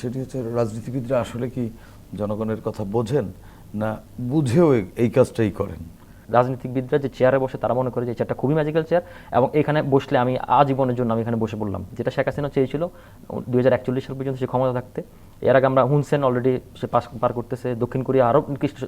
সেটি হচ্ছে রাজনীতিবিদরা আসলে কি জনগণের কথা বোঝেন না বুঝেও এই কাজটাই করেন? রাজনীতিবিদরা যে চেয়ারে বসে তারা মনে করে যে চেয়ারটা খুবই ম্যাজিক্যাল চেয়ার এবং এখানে বসলে আমি আজীবনের জন্য আমি এখানে বসে পড়লাম। যেটা শেখ হাসিনা চেয়েছিল দুই হাজার একচল্লিশ সাল পর্যন্ত সে ক্ষমতা থাকতে। এর আগে আমরা হুনসেন অলরেডি সে পাস পার করতেছে। দক্ষিণ কোরিয়া আরও নিকৃষ্ট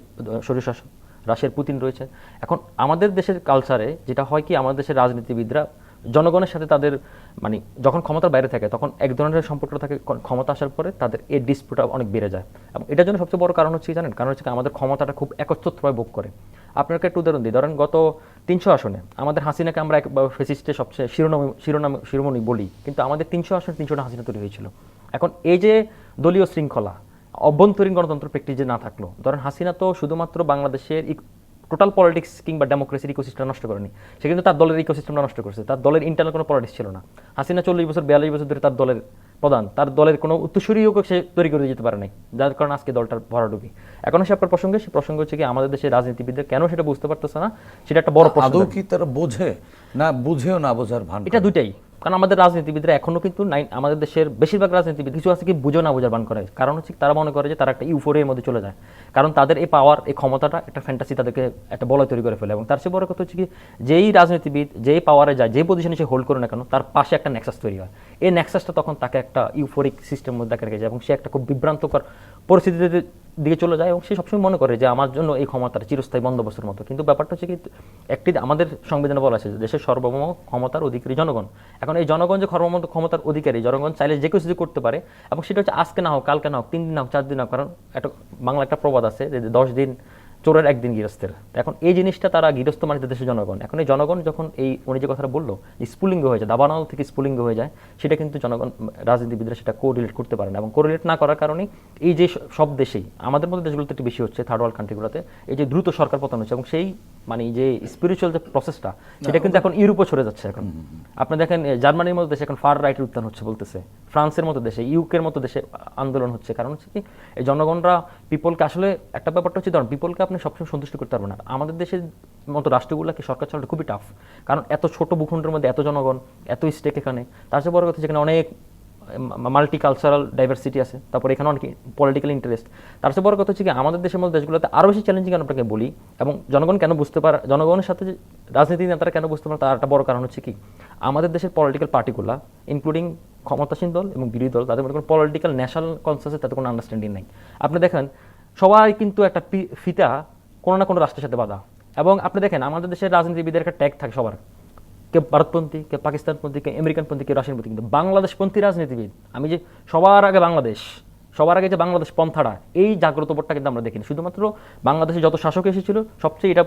শরীর শাসক রাশিয়ার পুতিন রয়েছে। এখন আমাদের দেশের কালচারে যেটা হয় কি, আমাদের দেশের রাজনীতিবিদরা জনগণের সাথে তাদের মানে যখন ক্ষমতার বাইরে থাকে, তখন এক ধরনের সম্পর্ক থাকে ক্ষমতা আসার পরে তাদের এই ডিসপিউটটা অনেক বেড়ে যায়। এবং এটার জন্য সবচেয়ে বড় কারণ হচ্ছে জানেন? কারণ হচ্ছে আমাদের ক্ষমতাটা খুব একচ্ছত্রভাবে ভোগ করে। আপনাকে একটু উদাহরণ দিই। ধরেন গত তিনশো আসনে আমাদের হাসিনাকে আমরা এক ফেসিস্টে সবচেয়ে শিরোনাম শিরোনাম, শিরোমণি বলি। কিন্তু আমাদের তিনশো আসনে তিনশোটা হাসিনা তৈরি হয়েছিল। এখন এই যে দলীয় শৃঙ্খলা, অভ্যন্তরীণ গণতন্ত্র প্র্যাকটিস যে না থাকল, ধরেন হাসিনা তো শুধুমাত্র বাংলাদেশের টোটাল পলিটিক্স কিংবা ডেমোক্রেসির ইকোসিস্টেম নষ্ট করেনি। সে কিন্তু তার দলের ইকোসিস্টেমটা নষ্ট করেছে। তার দলের ইন্টারনাল কোনো পলিটিক্স ছিল না। হাসিনা চল্লিশ বছর বিয়াল্লিশ বছর ধরে তার দলের প্রধান। তার দলের কোনো উত্তরসূরিও সে তৈরি করে যেতে পারে নাই যার কারণে আজকে দলটার ভরাডুবি। এখন সে আপনার প্রসঙ্গে সে প্রসঙ্গ হচ্ছে কি আমাদের দেশের রাজনীতিবিদদের কেন সেটা বুঝতে পারতেছে না? সেটা একটা বড় প্রশ্ন। আদৌ কি তারা বোঝে? না বুঝেও না বোঝার ভান এটা দুটাই কারণ আমাদের রাজনীতিবিদরা এখনও কিন্তু নাই, আমাদের দেশের বেশিরভাগ রাজনীতিবিদ কিছু আছে কি বুঝো না বোঝার বান করে। কারণ হচ্ছে তারা মনে করে যে তারা একটা ইউফোরিয়ার মধ্যে চলে যায়। কারণ তাদের এই পাওয়ার এই ক্ষমতাটা একটা ফ্যান্টাসি তাদেরকে একটা বলয় তৈরি করে ফেলে। এবং তার চেয়ে বড় কথা হচ্ছে কি, যেই রাজনীতিবিদ যেই পাওয়ারে যায়, যেই পজিশনে সে হোল্ড করে না কেন, তার পাশে একটা নেক্সাস তৈরি হয়। এই নেক্সাসটা তখন তাকে একটা ইউফোরিক সিস্টেম মধ্যে রেখে যায়। এবং সে একটা খুব বিভ্রান্তকর পরিস্থিতিতে দিকে চলে যায় এবং সে সবসময় মনে করে যে আমার জন্য এই ক্ষমতার চিরস্থায়ী বন্দোবস্তের মতো। কিন্তু ব্যাপারটা হচ্ছে কি, একটি আমাদের সংবিধানে বলা আছে যে দেশের সর্বভৌম ক্ষমতার অধিকারী জনগণ। এখন এই জনগণ যে সর্বমত ক্ষমতার অধিকারী, জনগণ চাইলে যে কিছু করতে পারে এবং সেটা হচ্ছে আজকে না হোক, কালকে না হোক, তিন দিন না হোক, চার দিন না হোক, কারণ একটা বাংলা একটা প্রবাদ আছে যে দশ দিন চোরের একদিন গৃহস্থের। এখন এই জিনিসটা তারা গৃহস্থ মানে দেশের জনগণ। এখন এই জনগণ যখন এই উনি যে কথাটা বলল স্পুলিঙ্গ হয়ে যায়, দাবানল থেকে স্পুলিঙ্গ হয়ে যায়, সেটা কিন্তু জনগণ, রাজনীতিবিদরা সেটা কোরিলেট করতে পারে না এবং কোরিলেট না করার কারণে এই যে সব দেশেই, আমাদের মধ্যে দেশগুলোতে একটু বেশি হচ্ছে থার্ড ওয়ার্ল্ড কান্ট্রিগুলোতে এই যে দ্রুত সরকার পতন হচ্ছে এবং সেই মানে যে স্পিরিচুয়াল যে প্রসেসটা সেটা কিন্তু এখন ইউরোপে ছড়ে যাচ্ছে এখন। আপনি দেখেন জার্মানির মতো দেশে এখন ফার রাইটের উত্থান হচ্ছে বলতেছে। ফ্রান্সের মতো দেশে ইউকের মতো দেশে আন্দোলন হচ্ছে। কারণ হচ্ছে কি এই জনগণরা পিপলকে আসলে একটা ব্যাপারটা হচ্ছে ধরুন পিপলকে আপনি সবসময় সন্তুষ্ট করতে পারবেন না। আমাদের দেশের মতো রাষ্ট্রগুলোকে সরকার চালাতে খুবই টাফ কারণ এত ছোট ভূখণ্ডের মধ্যে এত জনগণ এত স্টেক এখানে। তার চেয়ে বড় কথা যেখানে অনেক মাল্টি কালচারাল ডাইভার্সিটি আছে, তারপর এখানে অনেক পলিটিক্যাল ইন্টারেস্ট তার চেয়ে বড় কথা হচ্ছে কি, আমাদের দেশের মধ্যে দেশগুলোতে আরও বেশি চ্যালেঞ্জিং আপনাকে বলি, এবং জনগণ কেন বুঝতে পারে জনগণের সাথে রাজনীতি নেতারা কেন বুঝতে পারে তার একটা বড় কারণ হচ্ছে কি, আমাদের দেশের পলিটিক্যাল পার্টিগুলা ইনক্লুডিং ক্ষমতাসীন দল এবং বিরোধী দল, তাদের মধ্যে কোনো পলিটিক্যাল ন্যাশনাল কনসেন্সাসে তাদের কোনো আন্ডারস্ট্যান্ডিং নেই। আপনি দেখেন, সবাই কিন্তু একটা ফিতা কোনো না কোনো রাষ্ট্রের সাথে বাধা। এবং আপনি দেখেন, আমাদের দেশের রাজনীতিবিদের একটা ট্যাগ থাকে সবার। কেউ ভারতপন্থী, কে পাকিস্তানপন্থী কেউ আমেরিকানপন্থী, কে রাশিয়ানপন্থী, কিন্তু বাংলাদেশপন্থী রাজনীতিবিদ, আমি যে সবার আগে বাংলাদেশ সবার আগে যে বাংলাদেশ পন্থাটা, এই জাগ্রত বোধটা কিন্তু আমরা দেখিনি। শুধুমাত্র বাংলাদেশে যত শাসক এসেছিল, সবচেয়ে এটা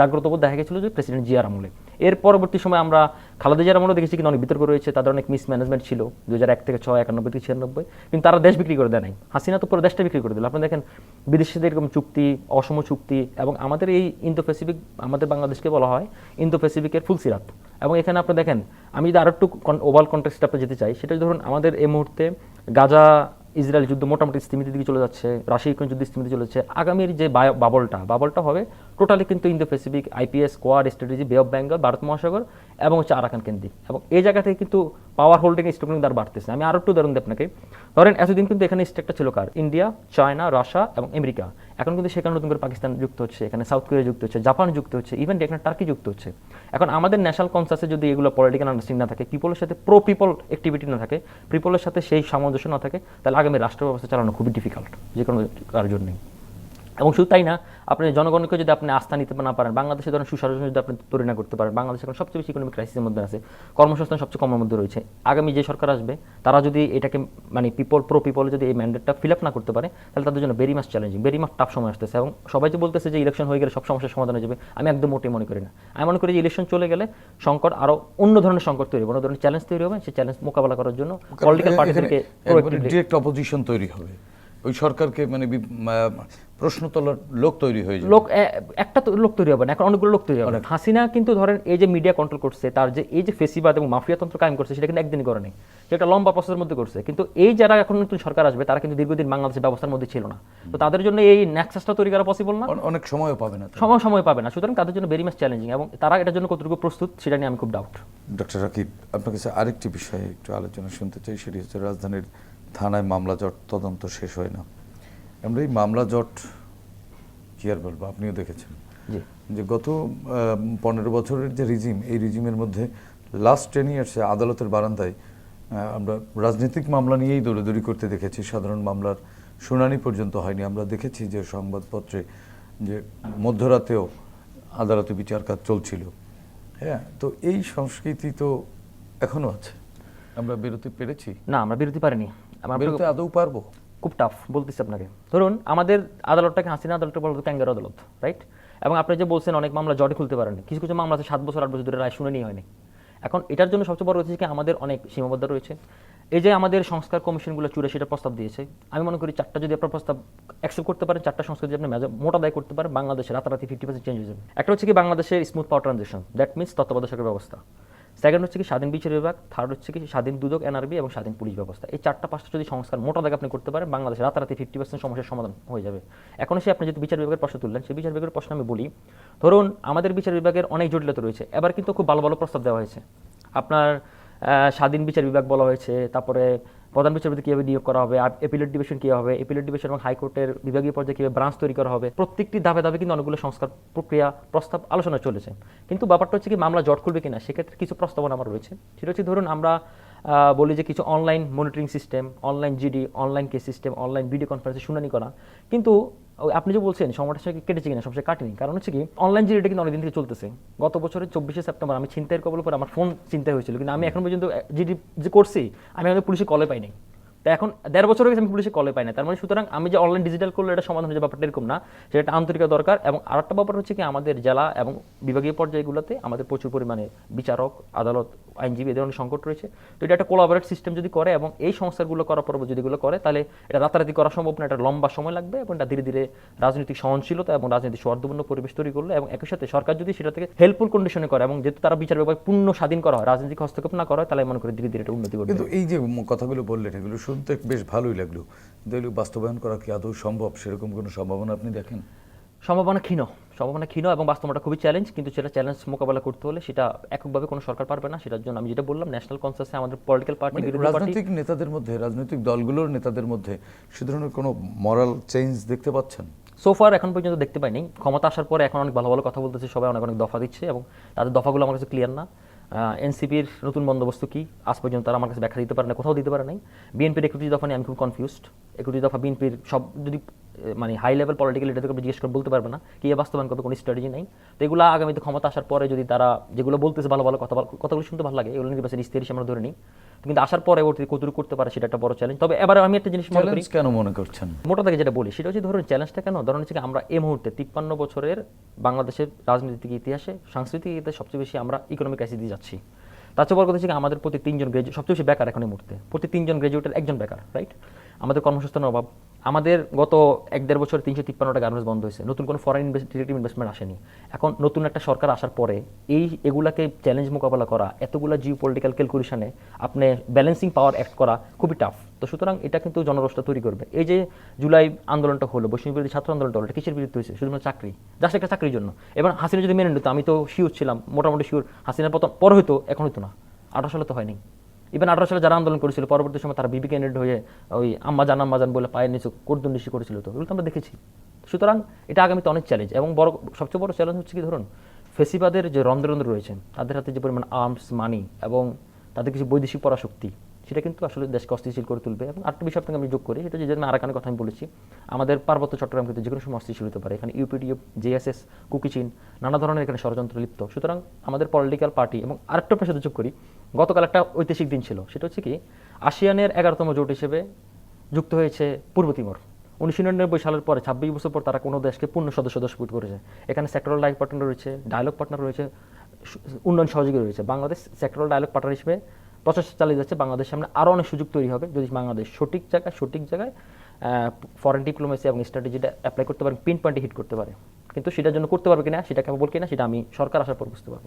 জাগ্রত বোধ দেখা গেছিল যে প্রেসিডেন্ট জিয়ার আমলে। এর পরবর্তী সময় আমরা খালেদা জিয়ার আমলে দেখেছি কিন্তু অনেক বিতর্ক রয়েছে, তাদের অনেক মিসম্যানেজমেন্ট ছিল দু হাজার এক থেকে ছয়, একানব্বই থেকে ছিয়ানব্বই। কিন্তু তারা দেশ বিক্রি করে দেয় নাই। হাসিনা তো পুরো দেশটা বিক্রি করে দিল। আপনি দেখেন, বিদেশিদের এরকম চুক্তি, অসম চুক্তি এবং আমাদের এই ইন্দো প্যাসিফিক আমাদের বাংলাদেশকে বলা হয় ইন্দো প্যাসিফিকের ফুলসিরাত। এবং এখানে আপনি দেখেন, আমি যদি আরও একটু ওভাল কন্টেক্সট আপনি যেতে চাই, সেটা ধরুন আমাদের এই মুহূর্তে গাজা ইসরায়েল যুদ্ধ মোটামুটি স্থিমিতির দিকে চলে যাচ্ছে রাশিয়া ইউক্রেন যুদ্ধ স্থিমিতি চলে যাচ্ছে। আগামীর যে বাবলটা বাবলটা হবে টোটালি কিন্তু Indo Pacific IPS Quad strategy Bay of Bengal Bharat মহাসাগর এবং হচ্ছে আরাকান কেন্দ্রিক এবং এই জায়গা থেকে কিন্তু পাওয়ার হোল্ডিং স্ট্রোকিং দ্বার বাড়তেছে আমি আরও একটু উদাহরণ দিই আপনাকে। ধরেন এতদিন কিন্তু এখানে স্টেকটা ছিল কার? ইন্ডিয়া চায়না রাশিয়া এবং আমেরিকা এখন কিন্তু সেখানে নতুন করে পাকিস্তান যুক্ত হচ্ছে, এখানে সাউথ কোরিয়া যুক্ত হচ্ছে জাপান যুক্ত হচ্ছে ইভেন এখানে টার্কি যুক্ত হচ্ছে। এখন আমাদের ন্যাশনাল কনসাসে যদি এগুলো পলিটিক্যাল আন্ডারস্ট্যান্ডিং না থাকে পিপলের সাথে প্রো পিপল অ্যাক্টিভিটি না থাকে পিপলের সাথে সেই সামঞ্জস্য না থাকে, তাহলে আগামী রাষ্ট্র ব্যবস্থা চালানো খুবই ডিফিকাল্ট যে কোনো কার জন্যই। এবং শুধু তাই না আপনি জনগণকে যদি আপনি আস্থা নিতে না পারেন বাংলাদেশে ধরেন সুশাসন যদি আপনি তৈরি না করতে পারেন বাংলাদেশ এখন সবচেয়ে বেশি ইকোনমিক ক্রাইসিসের মধ্যে আছে। কর্মসংস্থান সবচেয়ে কমের মধ্যে রয়েছে। আগামী যে সরকার আসবে তারা যদি এটাকে মানে পিপল প্রো পিপল যদি এই ম্যান্ডেটটা ফিল আপ না করতে পারে তাহলে তাদের জন্য very much challenging very much tough সময় আসতেছে। এবং সবাই যে বলতেছে যে ইলেকশন হয়ে গেলে সব সমস্যার সমাধান হয়ে যাবে আমি একদম মোটেই মনে করি না। আমি মনে করি যে ইলেকশন চলে গেলে সংকট আরও অন্য ধরনের সংকট তৈরি হবে অন্য ধরনের চ্যালেঞ্জ তৈরি হবে সেই চ্যালেঞ্জ মোকাবেলা করার জন্য পলিটিক্যাল পার্টিদেরকে ডিরেক্ট অপোজিশন তৈরি হবে। ওই সরকারকে মানে প্রশ্ন তোলার লোক তৈরি হয়ে লোক একটা তো লোক তৈরি হবে না এখন অনেকগুলো লোক তৈরি হবে হাসিনা কিন্তু ধরেন এই যে মিডিয়া কন্ট্রোল করছে তার যে এই যে ফেসিবাদ এবং মাফিয়াতন্ত্র কায়েম করছে সেটা কিন্তু একদিনই করে নেই। সে একটা লম্বা প্রসেসের মধ্যে করছে। কিন্তু এই যারা এখন নতুন সরকার আসবে তারা কিন্তু দীর্ঘদিন বাংলাদেশের ব্যবস্থার মধ্যে ছিল না। তো তাদের জন্য এই নেক্সাসটা তৈরি করা পসিবল না? অনেক সময়ও পাবে না সময় সময় পাবে না। সুতরাং তাদের জন্য ভেরি মাস চ্যালেঞ্জিং এবং তারা এটার জন্য কতটুকু প্রস্তুত সেটা নিয়ে আমি খুব ডাউট ডক্টর রাকিব আপনার কাছে আরেকটি বিষয়ে একটু আলোচনা শুনতে চাই সেটি হচ্ছে রাজধানীর থানায় মামলা জট তদন্ত শেষ হয় না। আমরা এই মামলা জট কি আর বলব? আপনিও দেখেছেন। যে গত পনেরো বছরের যে রিজিম এই রিজিমের মধ্যে লাস্ট টেন ইয়ার্সে আদালতের বারান্দায় আমরা রাজনৈতিক মামলা নিয়েই দৌড়াদৌড়ি করতে দেখেছি। সাধারণ মামলার শুনানি পর্যন্ত হয়নি। আমরা দেখেছি যে সংবাদপত্রে যে মধ্যরাতেও আদালতে বিচার কাজ চলছিল। হ্যাঁ তো এই সংস্কৃতি তো এখনও আছে। আমরা বেরোতে পেরেছি? না আমরা বিরতি পারিনি। বেরোতে আদৌ পারব? খুব টাফ বলতেছি আপনাকে। ধরুন আমাদের আদালতটাকে হাসিনা আদালতটা ক্যাঙ্গার আদালত রাইট এবং আপনি যে বলছেন অনেক মামলা জটে খুলতে পারেনি কিছু কিছু মামলা আছে সাত বছর আট বছর ধরে রায় শুনে নিয়ে হয়নি। এখন এটার জন্য সবচেয়ে বড় হচ্ছে কি আমাদের অনেক সীমাবদ্ধ রয়েছে। এই যে আমাদের সংস্কার কমিশনগুলো চুরে সেটা প্রস্তাব দিয়েছে আমি মনে করি চারটা যদি আপনার প্রস্তাব অ্যাকসেপ্ট করতে পারেন চারটা সংস্কার যদি আপনি মোটা দায় করতে পারেন বাংলাদেশে রাতারাতি ফিফটি পার্সেন্ট চেঞ্জ হয়ে যাবে। একটা হচ্ছে কি বাংলাদেশের smooth power transaction that means তত্ত্বাবধায়কের ব্যবস্থা। সেকেন্ড হচ্ছে কি স্বাধীন বিচার বিভাগ থার্ড হচ্ছে কি স্বাধীন দুদক এনআরবি এবং স্বাধীন পুলিশ ব্যবস্থা। এই চারটা পাঁচটা যদি সংস্কার মোটা দাগে আপনি করতে পারেন, বাংলাদেশে রাতারাতি ফিফটি পার্সেন্ট সমস্যার সমাধান হয়ে যাবে। এখন সে আপনি যদি বিচার বিভাগের প্রশ্ন তুললেন, সেই বিচার বিভাগের প্রশ্ন আমি বলি, ধরুন আমাদের বিচার বিভাগের অনেক জটিলতা রয়েছে। এবার কিন্তু খুব ভালো ভালো প্রস্তাব দেওয়া হয়েছে। আপনার স্বাধীন বিচার বিভাগ বলা হয়েছে, তারপরে প্রধান বিচারপতি কীভাবে নিয়োগ করা হবে এপিলেট ডিভিশন কী হবে এপিলেট ডিভিশন এবং হাইকোর্টের বিভাগীয় পর্যায়ে কীভাবে ব্রাঞ্চ তৈরি করা হবে, প্রত্যেকটি ধাপে ধাপে কিন্তু অনেকগুলো সংস্কার প্রক্রিয়া, প্রস্তাব আলোচনা চলেছে। কিন্তু ব্যাপারটা হচ্ছে কি, মামলা জট খুলবে কিনা, সেক্ষেত্রে কিছু প্রস্তাবনা আমার রয়েছে। সেটা হচ্ছে ধরুন আমরা বলি যে কিছু online monitoring system online GD online case system online video কনফারেন্সে শুনানি করা। কিন্তু আপনি যে বলছেন সময়টা সে কেটেছে কিনা সবসময় কাটেনি। কারণ হচ্ছে কি অনলাইন জিডিটা কিন্তু অনেকদিন থেকে চলতেছে। গত বছরের চব্বিশে সেপ্টেম্বর আমি চিন্তায়ের কবল পরে আমার ফোন চিন্তায় হয়েছিল। কিন্তু আমি এখন পর্যন্ত জিডি যে করছি আমি আমাদের পুলিশে কলে পাইনি তো এখন দেড় বছর হয়ে গেছে আমি পুলিশে কলে পাই না তার মানে সুতরাং আমি যে অনলাইন ডিজিটাল করলে এটা সমাধান হয়ে ব্যাপারটা এরকম না। সেটা একটা আন্তরিকতা দরকার এবং আরেকটা ব্যাপার হচ্ছে কি, আমাদের জেলা এবং বিভাগীয় পর্যায়গুলোতে আমাদের প্রচুর পরিমাণে বিচারক, আদালত, আইনজীবী এদের অনেক সংকট রয়েছে। তো এটা একটা কোলাবোরেট সিস্টেম যদি করে এবং এই সংস্কারগুলো করার পর যদি এগুলো করে, তাহলে এটা রাতারাতি করা সম্ভব না, এটা লম্বা সময় লাগবে এবং এটা ধীরে ধীরে রাজনৈতিক সহনশীলতা এবং রাজনৈতিক সৌহার্দ্যপূর্ণ পরিবেশ তৈরি করলে এবং একই সাথে সরকার যদি সেটা থেকে হেল্পফুল কন্ডিশনে করে এবং যেহেতু তারা বিচার বিভাগ পূর্ণ স্বাধীন করা হয়, রাজনৈতিক হস্তক্ষেপ না করা হয়, তাহলে মনে করি ধীরে ধীরে এটা উন্নতি করবে কিন্তু এই যে কথাগুলো বললেন, এগুলো শুনতে বেশ ভালোই লাগল। কিন্তু এগুলো বাস্তবায়ন করা কি আদৌ সম্ভব? সেরকম কোনো সম্ভাবনা আপনি দেখেন? সম্ভাবনা ক্ষীণ। সম্ভাবনা ক্ষীণ এবং বাস্তবতা খুবই চ্যালেঞ্জ কিন্তু সেটা চ্যালেঞ্জ মোকাবেলা করতে হলে সেটা এককভাবে কোনো সরকার পারবে না। সেটার জন্য আমি যেটা বললাম ন্যাশনাল কনসেন্সে আমাদের পলিটিক্যাল মানে পার্টি রাজনৈতিক নেতাদের মধ্যে রাজনৈতিক দলগুলোর নেতাদের মধ্যে সে ধরনের কোনো মরাল চেঞ্জ দেখতে পাচ্ছেন? সোফার এখন পর্যন্ত দেখতে পাইনি। ক্ষমতা আসার পরে এখন অনেক ভালো ভালো কথা বলতেছে সবাই অনেক অনেক দফা দিচ্ছে এবং তাদের দফাগুলো আমার কাছে ক্লিয়ার না। এনসিপির নতুন বন্দোবস্ত কি? আজ পর্যন্ত তারা আমার কাছে ব্যাখ্যা দিতে পারে না কোথাও দিতে পারে নাই। বিএনপির একুটি দফা নিয়ে আমি খুব কনফিউজড একুটি দফা বিএনপির সব যদি মানে হাই লেভেল পলিটিক্যাল লিডারকে জিজ্ঞেস করে বলতে পারবে না কি বাস্তবায়ন করবে কোনো স্ট্র্যাটেজি নেই। তো এগুলো আগামীতে ক্ষমতা আসার পরে যদি তারা যেগুলো বলতেছে ভালো ভালো কথা কথাগুলো শুনতে ভালো লাগে এগুলো নির্বাচন ইস্তেরি আমরা ধরে নিই। কিন্তু আসার পরে ওর কতটুকু করতে পারে সেটা একটা বড় চ্যালেঞ্জ তবে এবার আমি একটা জিনিস মনে করি কেন মনে করছেন? মোটা থেকে যেটা বলি সেটা হচ্ছে ধরুন চ্যালেঞ্জটা কেন? ধরুন হচ্ছে আমরা এই মুহূর্তে তিপ্পান্ন বছরের বাংলাদেশের রাজনৈতিক ইতিহাসে সাংস্কৃতিক ইতিহাসে সবচেয়ে বেশি আমরা ইকোনমিক ক্রাইসিস দিয়ে যাচ্ছি। তার চেয়ে বড় কথা হচ্ছে আমাদের প্রতি তিনজন গ্রাজুয়েট সবচেয়ে বেশি বেকার এখন এই মুহূর্তে। প্রতি তিনজন গ্রাজুয়েটের একজন বেকার রাইট আমাদের কর্মসংস্থানের অভাব আমাদের গত এক দেড় বছর তিনশো তিপ্পান্নটা গার্মেন্টস বন্ধ হয়েছে। নতুন কোনো ফরেন ডিরেক্টিভ ইনভেস্টমেন্ট আসেনি। এখন নতুন একটা সরকার আসার পরে এই এগুলাকে চ্যালেঞ্জ মোকাবেলা করা, এতগুলা জিও পলিটিক্যাল ক্যালকুলেশনে আপনি ব্যালেন্সিং পাওয়ার অ্যাক্ট করা খুবই টাফ তো সুতরাং এটা কিন্তু জনরোষটা তৈরি করবে। এই যে জুলাই আন্দোলনটা হলো বৈষ্ণব বিরোধী ছাত্র আন্দোলনটা হলো, এটা কিসের বিরুদ্ধে হয়েছে? শুধুমাত্র চাকরি। জাস্ট একটা চাকরির জন্য। এবার হাসিনা যদি মেনে নিত, আমি তো শিওর ছিলাম, মোটামুটি শিওর হাসিনার পতন পর হইতো এখন হইতো না। আঠারো সালে তো হয়নি। ইভেন আঠারো সালে যারা আন্দোলন করেছিল, পরবর্তী সময় তারা বিবি ক্যান্ডিডেট হয়ে ওই আম্মা জান আম্মা জান বলে পায়ের নিচে কোর্দুন্ডিসি করেছিল তো, এগুলো তো আমরা দেখেছি। সুতরাং এটা আগামীতে অনেক চ্যালেঞ্জ এবং বড়, সবচেয়ে বড় চ্যালেঞ্জ হচ্ছে কি ধরুন, ফেসিবাদের যে রন্ধ্ররন্ধ্র রয়েছেন তাদের হাতে যে পরিমাণ আর্মস মানি এবং তাদের কিছু বৈদেশিক পরাশক্তি, সেটা কিন্তু আসলে দেশকে অস্থিতিশীল করে তুলবে এবং আরেকটা বিষয় আপনাকে আমি যোগ করি, সেটা যে জন্য আরাকানের কথা আমি বলেছি, আমাদের পার্বত্য চট্টগ্রাম কিন্তু যে কোনো সময় অস্থিতিশীল হতে পারে, এখানে ইউপিডিএফ জেএসএস কুকিচিন নানা ধরনের এখানে ষড়যন্ত্র লিপ্ত। সুতরাং আমাদের পলিটিক্যাল পার্টি এবং আরেকটা আপনার যোগ করি গতকাল একটা ঐতিহাসিক দিন ছিল। সেটা হচ্ছে কি, আসিয়ানের এগারোতম জোট হিসেবে যুক্ত হয়েছে পূর্ব তিমোর। উনিশশো নিরানব্বই সালের পরে, ছাব্বিশ বছর পর তারা কোনো দেশকে পূর্ণ সদস্য দশপুট করেছে। এখানে সেক্টরাল ডায়ালগ পার্টনার রয়েছে ডায়ালগ পার্টনার রয়েছে, উন্নয়ন সহযোগী রয়েছে। বাংলাদেশ সেক্টরাল ডায়ালগ পার্টনার হিসেবে প্রচেষ্টা চালিয়ে যাচ্ছে। বাংলাদেশের সামনে আরও অনেক সুযোগ তৈরি হবে যদি বাংলাদেশ সঠিক জায়গায় সঠিক জায়গায় ফরেন ডিপ্লোমেসি এবং স্ট্র্যাটেজিটা অ্যাপ্লাই করতে পারে পিন পয়েন্টে হিট করতে পারে। কিন্তু সেটার জন্য করতে পারবে কিনা, সেটা কেবল কিনা, সেটা আমি সরকার আসার পর বুঝতে পারব।